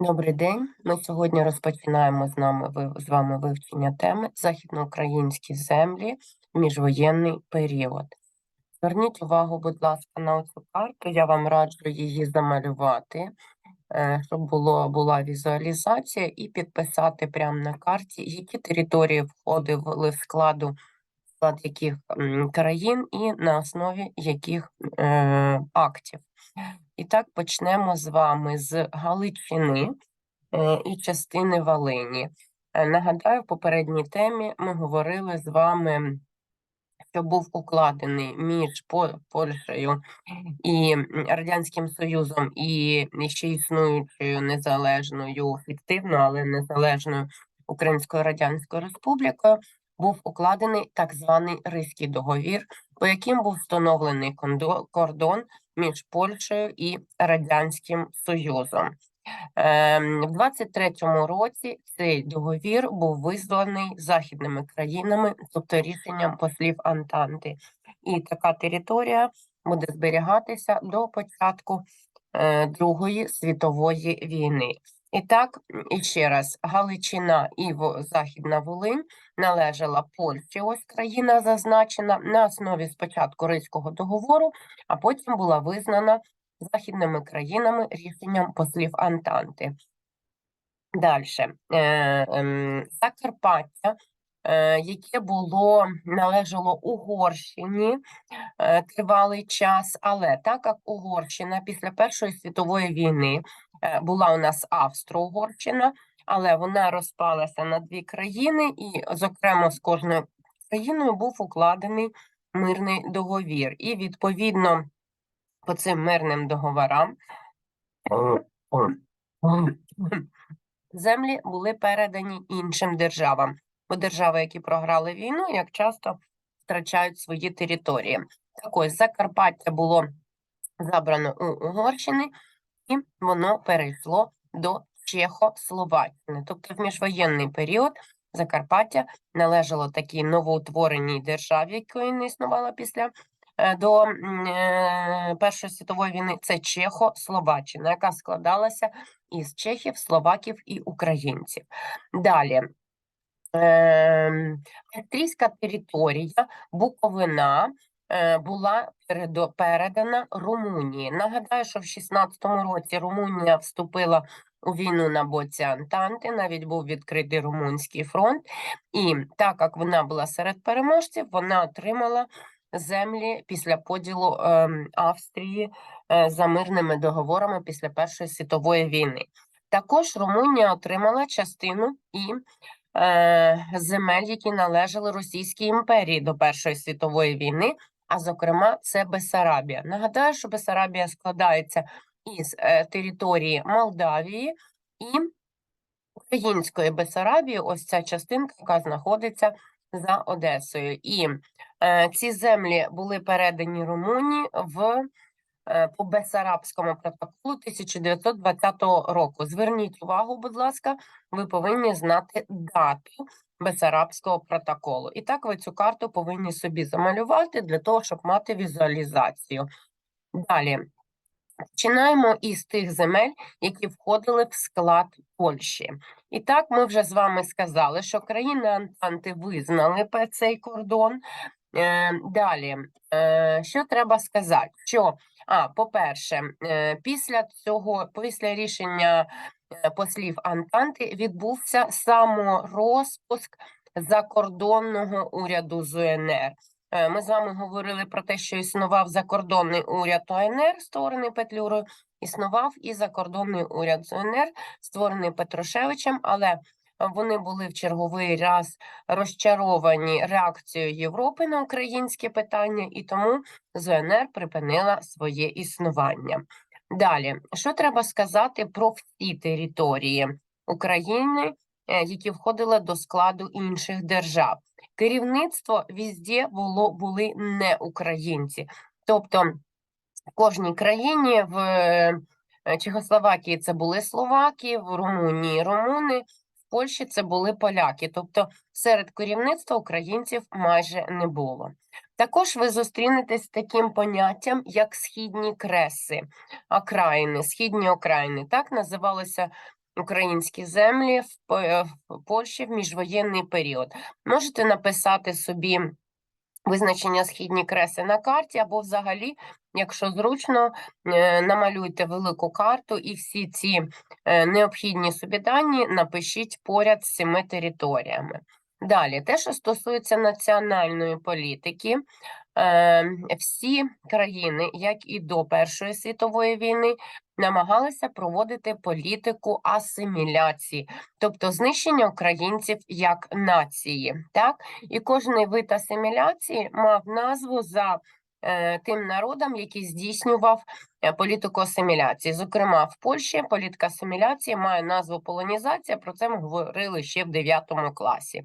Добрий день. Ми сьогодні розпочинаємо з нами з вами вивчення теми Західноукраїнські землі, міжвоєнний період. Зверніть увагу, будь ласка, на цю карту. Я вам раджу її замалювати, е, щоб було, була візуалізація, і підписати прямо на карті, які території входили в складу, склад яких країн і на основі яких е, актів. І так почнемо з вами з Галичини е, і частини Волині. Е, Нагадаю, в попередній темі ми говорили з вами, що був укладений між По- Польщею і Радянським Союзом, і ще існуючою незалежною, фіктивно, але незалежною Українською Радянською Республікою. Був укладений так званий Ризький договір, по яким був встановлений кордон між Польщею і Радянським Союзом. Ем, В 23-му році цей договір був визнаний західними країнами, тобто рішенням послів Антанти. І така територія буде зберігатися до початку е, Другої світової війни. І так, і ще раз, Галичина і Західна Волинь належала Польщі, ось країна зазначена на основі спочатку Ризького договору, а потім була визнана західними країнами рішенням послів Антанти. Далі. Закарпаття, е, яке було належало Угорщині е, тривалий час, але так як Угорщина після Першої світової війни е, була у нас Австро-Угорщина, але вона розпалася на дві країни, і, зокрема, з кожною країною був укладений мирний договір. І відповідно по цим мирним договорам землі були передані іншим державам. Бо держави, які програли війну, як часто втрачають свої території. Так ось Закарпаття було забрано у Угорщини, воно перейшло до Чехословаччини. Тобто в міжвоєнний період Закарпаття належало такій новоутвореній державі, якої не існувала після е, до е, Першої світової війни. Це Чехословаччина, яка складалася із чехів, словаків і українців. Далі. Ем, Австрійська територія, Буковина була передо- передана Румунії. Нагадаю, що в 16-му році Румунія вступила у війну на боці Антанти, навіть був відкритий Румунський фронт, і так як вона була серед переможців, вона отримала землі після поділу ем, Австрії е, за мирними договорами після Першої світової війни. Також Румунія отримала частину і е, земель, які належали Російській імперії до Першої світової війни, а зокрема, це Бесарабія. Нагадаю, що Бесарабія складається із е, території Молдавії і Української Бесарабії, ось ця частинка, яка знаходиться за Одесою. І е, ці землі були передані Румунії в е, по Бесарабському протоколу 1920 року. Зверніть увагу, будь ласка, ви повинні знати дату Бесарабського протоколу. І так ви цю карту повинні собі замалювати для того, щоб мати візуалізацію. Далі. Починаємо із тих земель, які входили в склад Польщі. І так ми вже з вами сказали, що країни Антанти визнали цей кордон. Е, далі, е, що треба сказати? Що, а, по-перше, е, після цього, після рішення послів Антанти відбувся саморозпуск закордонного уряду ЗУНР. Е, Ми з вами говорили про те, що існував закордонний уряд ОНР, створений Петлюрою, існував і закордонний уряд ЗУНР, створений Петрушевичем, але вони були в черговий раз розчаровані реакцією Європи на українське питання, і тому ЗУНР припинила своє існування. Далі, що треба сказати про всі території України, е, які входили до складу інших держав? Керівництво візде було були не українці, тобто в кожній країні в е, Чехословакії це були словаки, в Румунії румуни, в Польщі це були поляки. Тобто серед керівництва українців майже не було. Також ви зустрінетесь з таким поняттям, як східні креси, окраїни, східні окраїни. Так називалося українські землі в Польщі в міжвоєнний період. Можете написати собі визначення східні креси на карті, або взагалі, якщо зручно, е, намалюйте велику карту і всі ці е, необхідні собі дані напишіть поряд з цими територіями. Далі, те, що стосується національної політики, е, всі країни, як і до Першої світової війни, намагалися проводити політику асиміляції, тобто знищення українців як нації. Так? І кожний вид асиміляції мав назву за тим народом, який здійснював е, політику асиміляції. Зокрема, в Польщі політика асиміляції має назву полонізація. Про це ми говорили ще в 9 класі.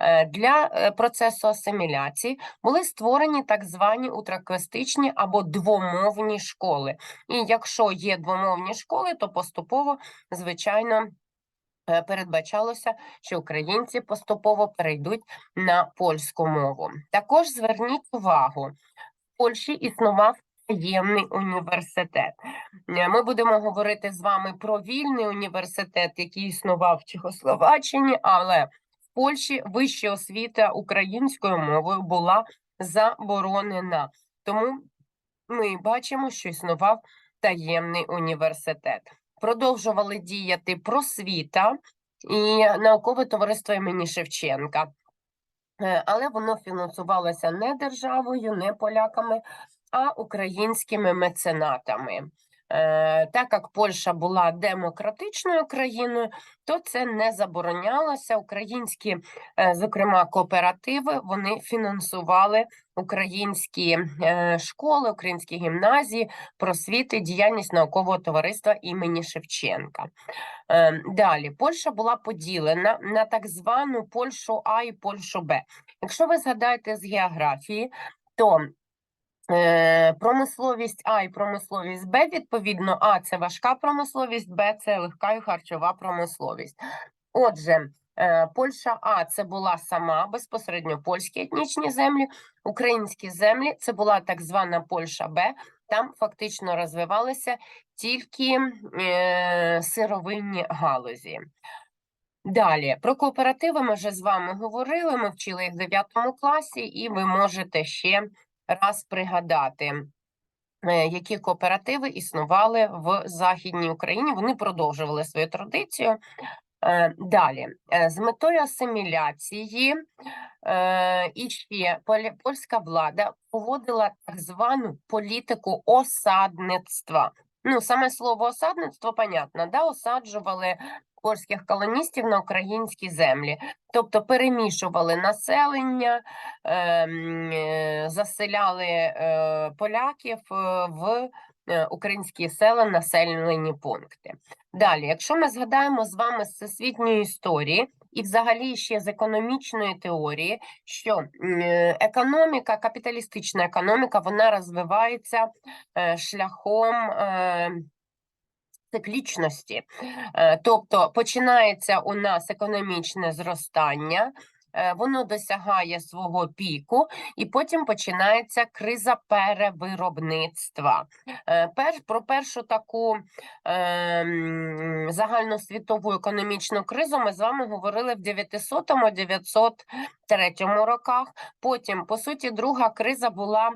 Е, Для е, процесу асиміляції були створені так звані утраквестичні або двомовні школи. І якщо є двомовні школи, то поступово, звичайно, е, передбачалося, що українці поступово перейдуть на польську мову. Також зверніть увагу, Польщі існував таємний університет. Е, Ми будемо говорити з вами про вільний університет, який існував в Чехословаччині, але в Польщі вища освіта українською мовою була заборонена. Тому ми бачимо, що існував таємний університет. Продовжували діяти просвіта і наукове товариство імені Шевченка. Е, Але воно фінансувалося не державою, не поляками, а українськими меценатами. Е, Так як Польща була демократичною країною, то це не заборонялося. Українські, е, зокрема, кооперативи, вони фінансували українські е, школи, українські гімназії, просвіти, діяльність наукового товариства імені Шевченка. Далі Польща була поділена на так звану Польщу А і Польщу Б. Якщо ви згадаєте з географії, то промисловість А і промисловість Б, відповідно, А це важка промисловість, Б це легка і харчова промисловість. Отже, е, Польща А це була сама безпосередньо польські етнічні землі, українські землі це була так звана Польща Б. Там фактично розвивалися тільки е, сировинні галузі. Далі про кооперативи ми вже з вами говорили. Ми вчили їх в 9 класі, і ви можете ще раз пригадати, е, які кооперативи існували в Західній Україні. Вони продовжували свою традицію. Е, Далі, е, з метою асиміляції і ще польська влада поводила так звану політику осадництва. Ну, саме слово осадництво, понятно, да? осаджували польських колоністів на українські землі, тобто перемішували населення, ем, е, заселяли е, поляків е, в українські села, населені пункти. Далі, якщо ми згадаємо з вами з всесвітньої історії і взагалі ще з економічної теорії, що економіка, капіталістична економіка, вона розвивається шляхом циклічності. Е, Тобто починається у нас економічне зростання, е, воно досягає свого піку, і потім починається криза перевиробництва. Е, Пер, про першу таку е, загальносвітову економічну кризу ми з вами говорили в 900-903 роках. Потім, по суті, друга криза була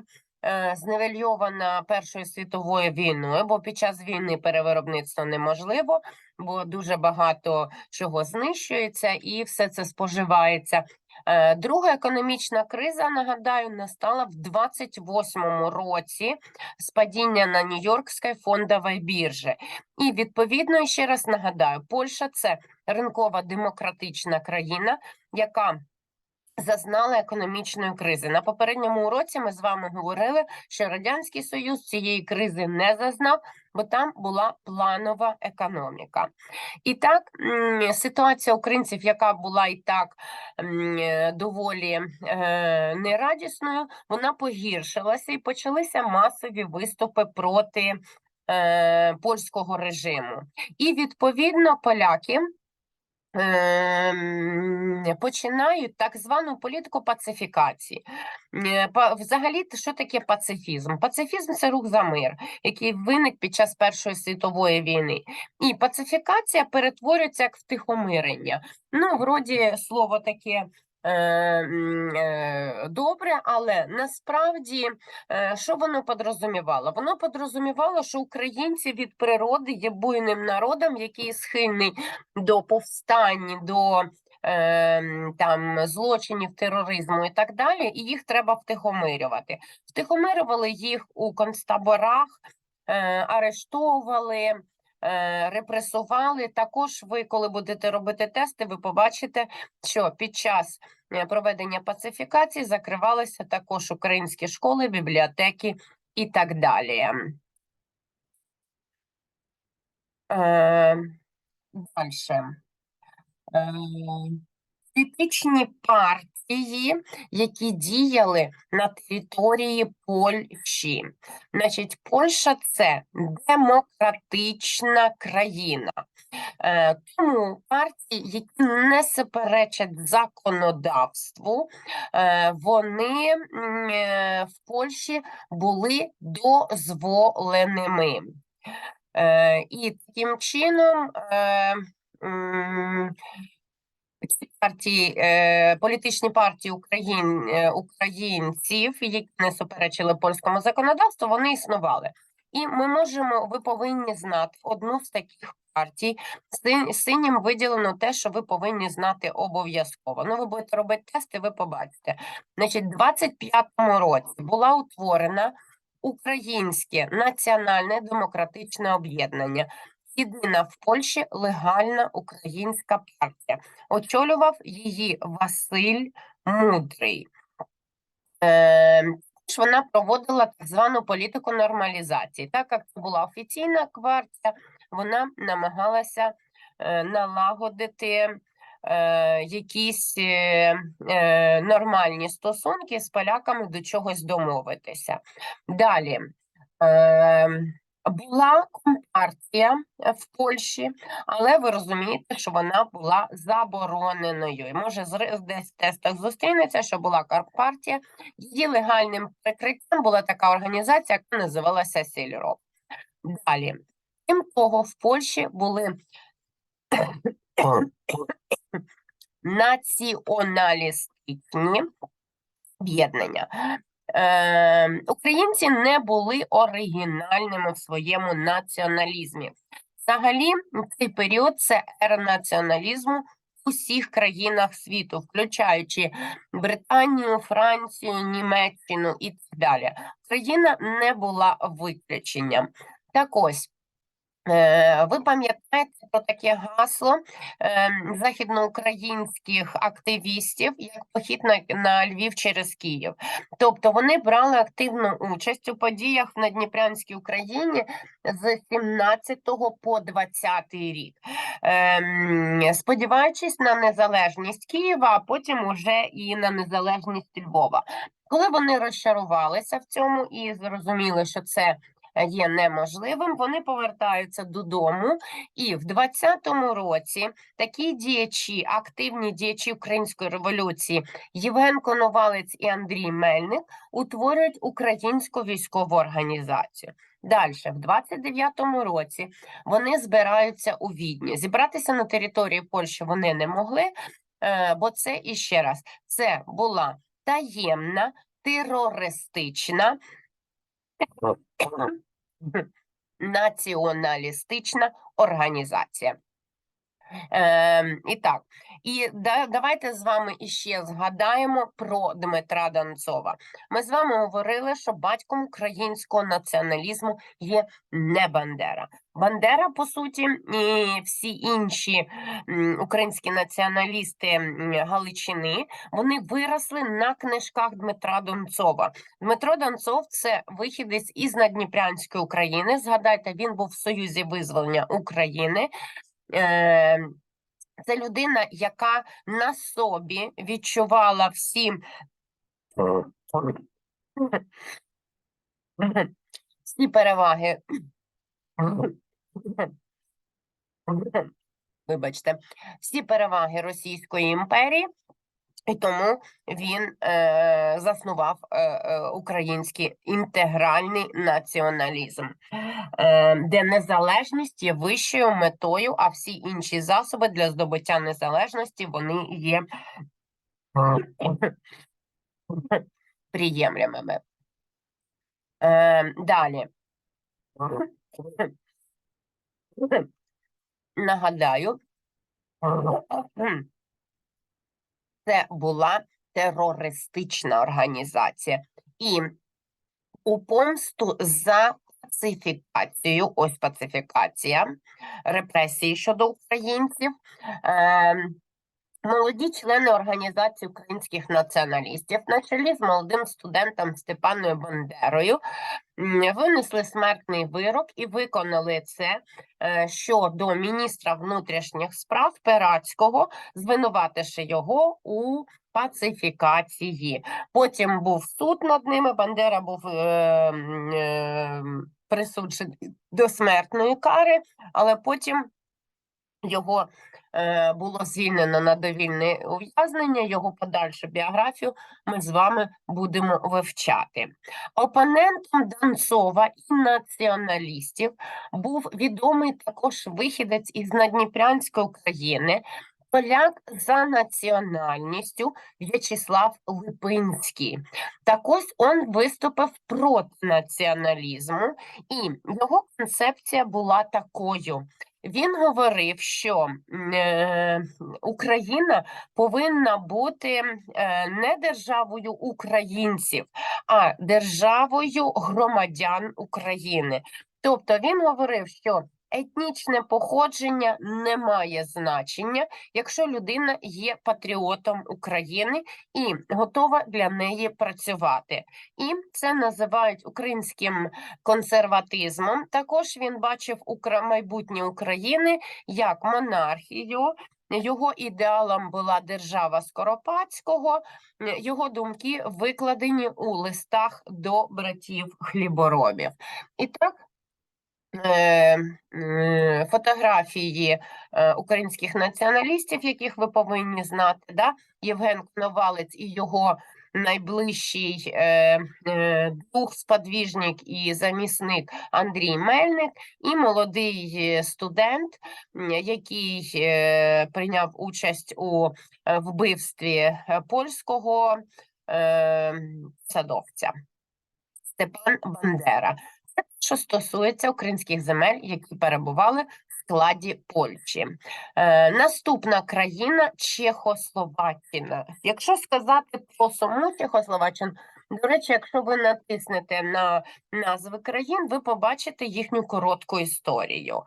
зневельована Першою світовою війною, бо під час війни перевиробництво неможливо, бо дуже багато чого знищується і все це споживається. Е, Друга економічна криза, нагадаю, настала в 28-му році з падіння на Нью-Йоркській фондовій біржі. І відповідно, ще раз нагадаю, Польща це ринкова демократична країна, яка зазнала економічної кризи. На попередньому уроці ми з вами говорили, що Радянський Союз цієї кризи не зазнав, бо там була планова економіка. І так, ситуація українців, яка була і так доволі е, нерадісною, вона погіршилася і почалися масові виступи проти е, польського режиму. І відповідно поляки починають так звану політику пацифікації. Е, Взагалі, що таке пацифізм? Пацифізм це рух за мир, який виник під час Першої світової війни. І пацифікація перетворюється як втихомирення. Ну, вроді слово таке. Е, е, Добре, але насправді е, що воно подрозумівало? Воно подрозумівало, що українці від природи є буйним народом, який схильний до повстань, до там злочинів, тероризму і так далі, і їх треба втихомирювати. Втихомирювали їх у концтаборах, арештовували. Е, Репресували також. Ви, коли будете робити тести, ви побачите, що під час е, проведення пацифікації закривалися також українські школи, бібліотеки і так далі. Е. Е, Політичні партії, які діяли на території Польщі. Значить, Польща це демократична країна. Е, Тому партії, які не суперечать законодавству, е, вони е, в Польщі були дозволеними. І таким чином партії, е, політичні партії Україн, е, українців, які не суперечили польському законодавству, вони існували. І ми можемо, ви повинні знати одну з таких партій. Синім виділено те, що ви повинні знати обов'язково. Ну, ви будете робити тести, ви побачите. Значить, в 25-му році була утворена Українське національне демократичне об'єднання. Єдина в Польщі легальна українська партія. Очолював її Василь Мудрий. Е, вона проводила так звану політику нормалізації. Так як це була офіційна партія, вона намагалася е, налагодити е, якісь е, е, нормальні стосунки з поляками до чогось домовитися. Далі. Е, була компартія е, в Польщі, але ви розумієте, що вона була забороненою. І може десь в тестах зустрінеться, що була компартія. Її легальним прикриттям була така організація, яка називалася Сільро. Далі. Крім того, в Польщі були націоналістичні об'єднання. Е, українці не були оригінальними в своєму націоналізмі. Взагалі, цей період це ера націоналізму в усіх країнах світу, включаючи Британію, Францію, Німеччину і так далі. Україна не була виключенням. Так ось. Е, Ви пам'ятаєте про таке гасло ем, західноукраїнських активістів, як похід на, на Львів через Київ. Тобто вони брали активну участь у подіях в Надніпрянській Україні з 17 по 20 рік, ем, сподіваючись на незалежність Києва, а потім уже і на незалежність Львова. Коли вони розчарувалися в цьому і зрозуміли, що це є неможливим, вони повертаються додому, і в 20-му році такі діячі, активні діячі української революції Євген Коновалець і Андрій Мельник утворюють українську військову організацію. Далі, в 29-му році вони збираються у Відні. Зібратися на території Польщі вони не могли, е, бо це іще раз це була таємна терористична націоналістична організація. Е, і так, і да, давайте з вами іще згадаємо про Дмитра Донцова. Ми з вами говорили, що батьком українського націоналізму є не Бандера. Бандера, по суті, і всі інші українські націоналісти Галичини, вони виросли на книжках Дмитра Донцова. Дмитро Донцов це вихідець із Надніпрянської України. Згадайте, він був в Союзі визволення України. Це людина, яка на собі відчувала всі всі переваги. Вибачте, всі переваги Російської імперії, і тому він е, заснував е, е, український інтегральний націоналізм, е, де незалежність є вищою метою, а всі інші засоби для здобуття незалежності вони є приємлемими. Е, далі. Нагадаю, це була терористична організація. І у помсту за пацифікацію, ось пацифікація, репресії щодо українців, е, молоді члени організації українських націоналістів на чолі з молодим студентом Степаною Бандерою винесли смертний вирок і виконали це е, щодо міністра внутрішніх справ Перацького, звинувативши його у пацифікації. Потім був суд над ними. Бандера був е, е, присуджений до смертної кари, але потім його е, було звільнено на довільне ув'язнення. Його подальшу біографію ми з вами будемо вивчати. Опонентом Донцова і націоналістів був відомий також вихідець із Надніпрянської України. Поляк за національністю В'ячеслав Липинський. Так ось он виступив проти націоналізму, і його концепція була такою. Він говорив, що е, Україна повинна бути е, не державою українців, а державою громадян України. Тобто він говорив, що етнічне походження не має значення, якщо людина є патріотом України і готова для неї працювати. І це називають українським консерватизмом. Також він бачив майбутнє України як монархію. Його ідеалом була держава Скоропадського. Його думки викладені у листах до братів хліборобів. І так, фотографії е, українських націоналістів, яких ви повинні знати, да? Євген Коновалець і його найближчий е, е, друг, сподвіжник і замісник Андрій Мельник, і молодий е, студент, який е, прийняв участь у е, вбивстві е, польського е, садовця Степан Бандера. Що стосується українських земель, які перебували в складі Польщі. Е, наступна країна Чехословаччина. Якщо сказати про саму Чехословаччину, до речі, якщо ви натиснете на назви країн, ви побачите їхню коротку історію.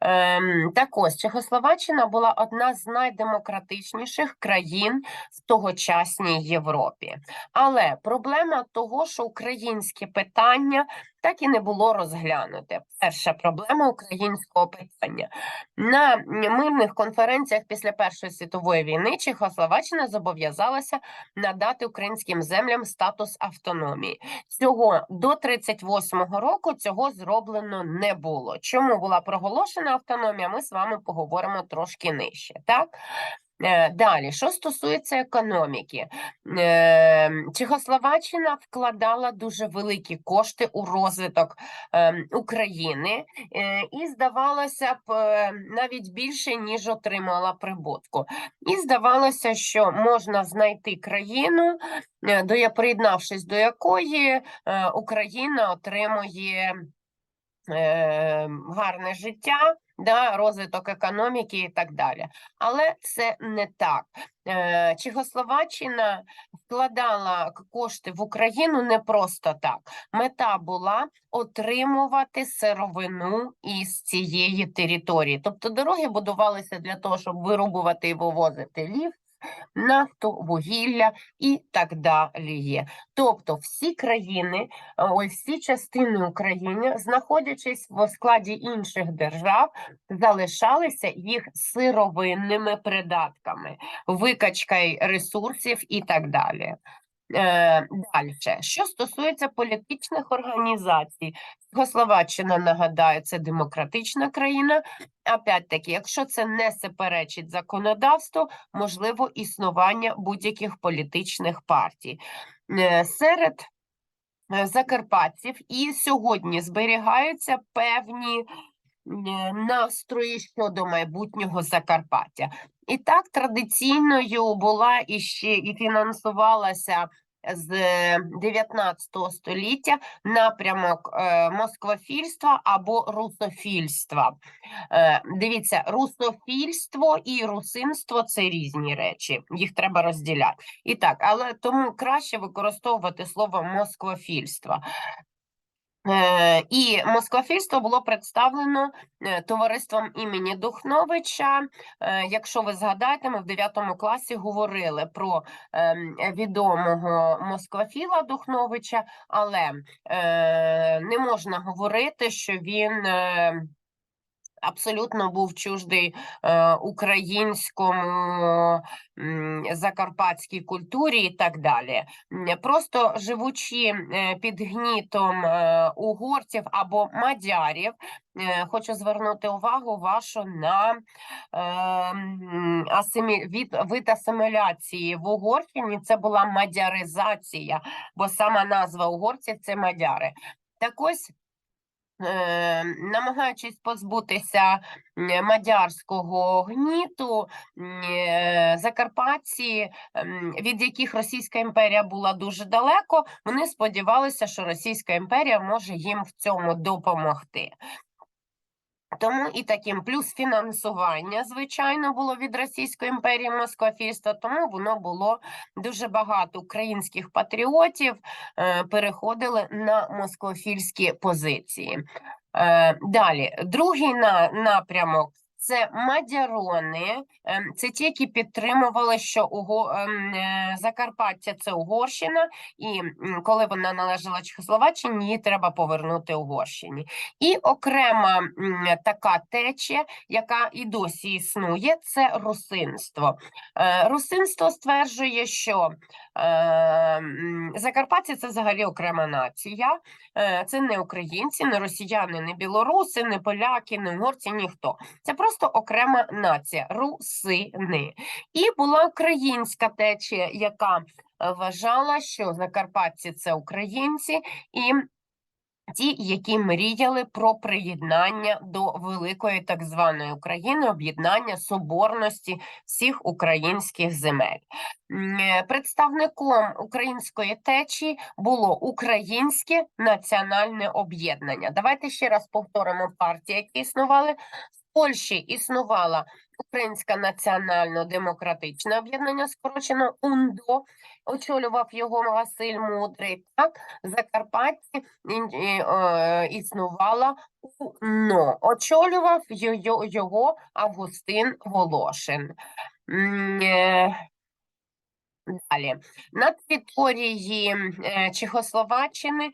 Ем, так ось Чехословаччина була одна з найдемократичніших країн в тогочасній Європі. Але проблема того, що українське питання так і не було розглянуте. Перша проблема українського питання. На мирних конференціях після Першої світової війни Чехословаччина зобов'язалася надати українським землям статус автономії. Цього до 38-го року цього зроблено не було. Чому була проголошена автономія? Ми з вами поговоримо трошки нижче. Так. Е, Далі, що стосується економіки, е, Чехословаччина вкладала дуже великі кошти у розвиток е, України е, і, здавалося б, е, навіть більше, ніж отримала прибутку. І здавалося, що можна знайти країну, до я- приєднавшись до якої Україна отримує е, гарне життя, да, розвиток економіки і так далі. Але це не так. Е, Чехословаччина вкладала кошти в Україну не просто так. Мета була отримувати сировину із цієї території. Тобто дороги будувалися для того, щоб вирубувати і вивозити ліс, нафту, вугілля і так далі. Тобто всі країни, е, ось всі частини України, знаходячись в складі інших держав, залишалися їх сировинними придатками, викачкою ресурсів і так далі. Е, Далі, що стосується політичних організацій, Чехословаччина, нагадаю, це демократична країна. Опять-таки, якщо це не суперечить законодавству, можливо існування будь-яких політичних партій. Е, Серед е, закарпатців і сьогодні зберігаються певні е, настрої щодо майбутнього Закарпаття. І так традиційною була і ще і фінансувалася з 19 століття напрямок е, москвофільства або русофільства. Е, Дивіться, русофільство і русинство це різні речі, їх треба розділяти. І так, але тому краще використовувати слово москвофільство. Е, І москвафільство було представлено е, товариством імені Духновича. Е, Якщо ви згадаєте, ми в 9 класі говорили про ем, відомого москвафіла Духновича, але не можна говорити, що він. Абсолютно був чуждий е, українському м, закарпатській культурі і так далі. Просто живучи е, під гнітом е, угорців або мадярів, е, хочу звернути увагу вашу на е, асимі... від... вид асиміляції в Угорщині. Це була мадяризація, бо сама назва угорців це мадяри. Так ось намагаючись позбутися мадярського гніту, е, закарпатці, від яких Російська імперія була дуже далеко, вони сподівалися, що Російська імперія може їм в цьому допомогти. Тому і таким плюс фінансування, звичайно, було від Російської імперії москофільства, тому воно було дуже багато українських патріотів е, переходили на москофільські позиції. Е, далі, другий на, напрямок. Це мадярони, ем, це ті, які підтримували, що Уго... ем, е, Закарпаття це Угорщина, і коли вона належала Чехословаччині, її треба повернути Угорщині. І окрема така течія, яка і досі існує, це русинство. Е, Русинство стверджує, що е, Закарпаття це взагалі окрема нація. Це не українці, не росіяни, не білоруси, не поляки, не угорці, ніхто. Це просто окрема нація русини. І була українська течія, яка е, вважала, що закарпатці це українці, і ті, які мріяли про приєднання до великої так званої України, об'єднання соборності всіх українських земель. Е, Представником української течії було Українське національне об'єднання. Давайте ще раз повторимо партії, які існували. Польщі існувала Українське національно-демократичне об'єднання, скорочено УНДО, очолював його Василь Мудрий. Так, Закарпатті е, існувала УНО, очолював його, його Августин Волошин. Далі на території е, Чехословаччини е,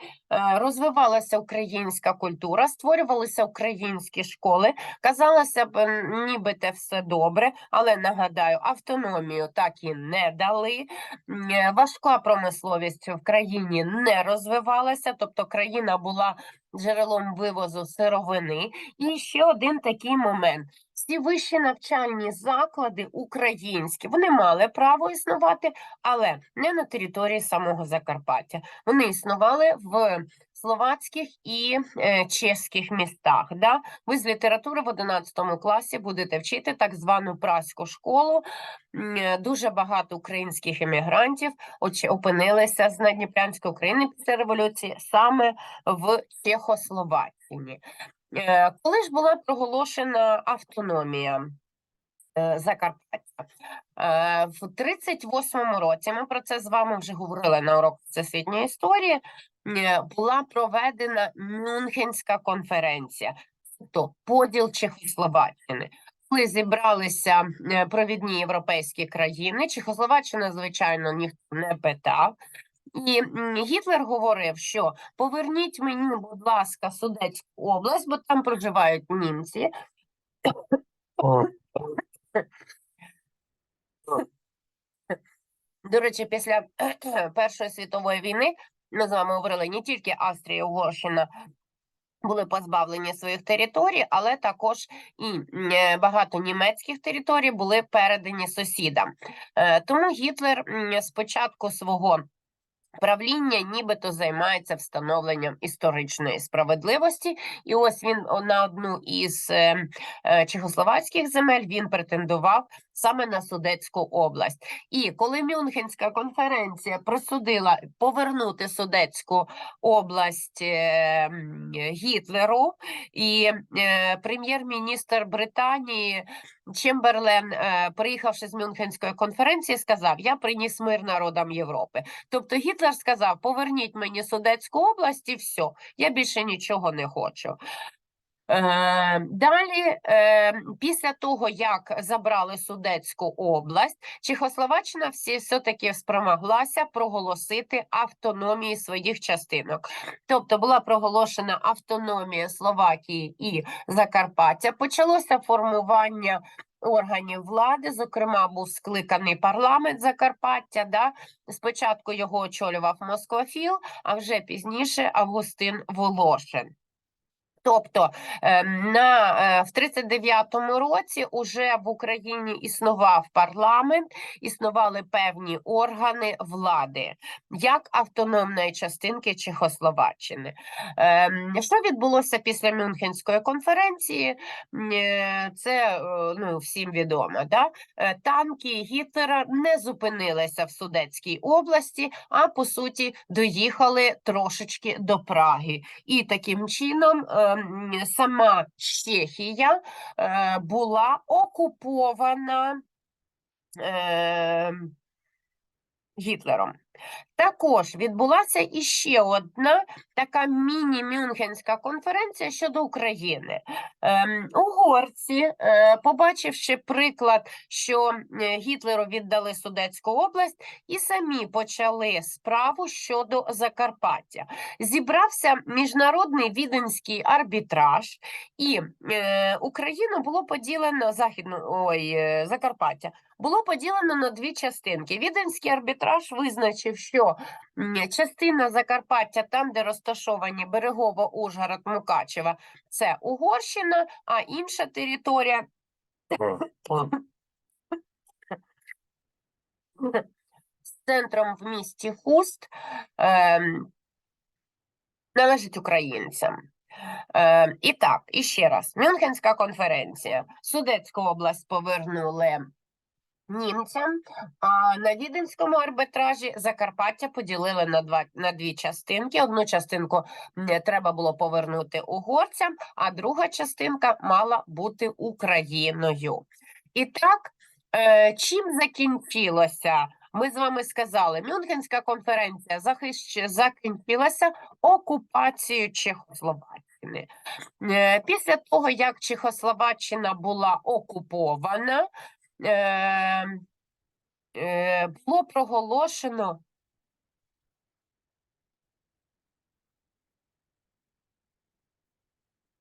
розвивалася українська культура, створювалися українські школи. Казалося б, нібито все добре, але нагадаю, автономію так і не дали. Е, Важка промисловість в країні не розвивалася, тобто країна була джерелом вивозу сировини. І ще один такий момент. Всі вищі навчальні заклади українські, вони мали право існувати, але не на території самого Закарпаття. Вони існували в словацьких і е, чеських містах. Да? Ви з літератури в 11 класі будете вчити так звану праську школу. Е, Дуже багато українських емігрантів опинилися з Надніпрянської України після революції саме в Чехословаччині. Е, Коли ж була проголошена автономія е, Закарпаття? Е, В 38-му році, ми про це з вами вже говорили на уроку всесвітньої історії, була проведена Мюнхенська конференція, тобто поділ Чехословаччини. Коли зібралися провідні європейські країни, Чехословаччина, звичайно, ніхто не питав. І Гітлер говорив, що поверніть мені, будь ласка, Судетську область, бо там проживають німці. До речі, після Першої світової війни ми з вами говорили не тільки Австрія Угорщина були позбавлені своїх територій, але також і багато німецьких територій були передані сусідам. Е, Тому Гітлер спочатку свого правління нібито займається встановленням історичної справедливості. І ось він на одну із е, е, чехословацьких земель він претендував саме на Судетську область. І коли Мюнхенська конференція присудила повернути Судетську область е, Гітлеру, і прем'єр-міністр Британії Чемберлен, е, приїхавши з Мюнхенської конференції, сказав: Я приніс мир народам Європи. Тобто Гітлер сказав: Поверніть мені Судецьку область і все, я більше нічого не хочу. Е, Далі, е, після того, як забрали Судетську область, Чехословаччина все-таки спромоглася проголосити автономії своїх частинок. Тобто була проголошена автономія Словакії і Закарпаття. Почалося формування органів влади. Зокрема, був скликаний парламент Закарпаття. Да? Спочатку його очолював Москофіл, а вже пізніше Августин Волошин. Тобто е, на, е, в 39-му році уже в Україні існував парламент, існували певні органи влади, як автономної частинки Чехословаччини. Ем, Що відбулося після Мюнхенської конференції? Е, Це ну, всім відомо. Да? Танки Гітлера не зупинилися в Судетській області, а по суті доїхали трошечки до Праги. І таким чином сама Чехія е, була окупована ем, Гітлером. Також відбулася іще одна така міні-мюнхенська конференція щодо України. Ем, угорці, е, побачивши приклад, що е, Гітлеру віддали Судетську область, і самі почали справу щодо Закарпаття. Зібрався міжнародний віденський арбітраж, і е, Україну було поділено західну ой, е, Закарпаття було поділено на дві частинки. Віденський арбітраж визначив, що частина Закарпаття, там, де розташовані Берегово, Ужгород, Мукачева, це Угорщина, а інша територія центром в місті Хуст ем, належить українцям. Е, і так, і ще раз, Мюнхенська конференція. Судетську область повернули німцям, а на Віденському арбітражі Закарпаття поділили на два на дві частинки. Одну частинку треба було повернути угорцям, а друга частинка мала бути Україною. І так, е, чим закінчилося? Ми з вами сказали, Мюнхенська конференція захищ... закінчилася окупацією Чехословаччини. Е, Після того, як Чехословаччина була окупована, було проголошено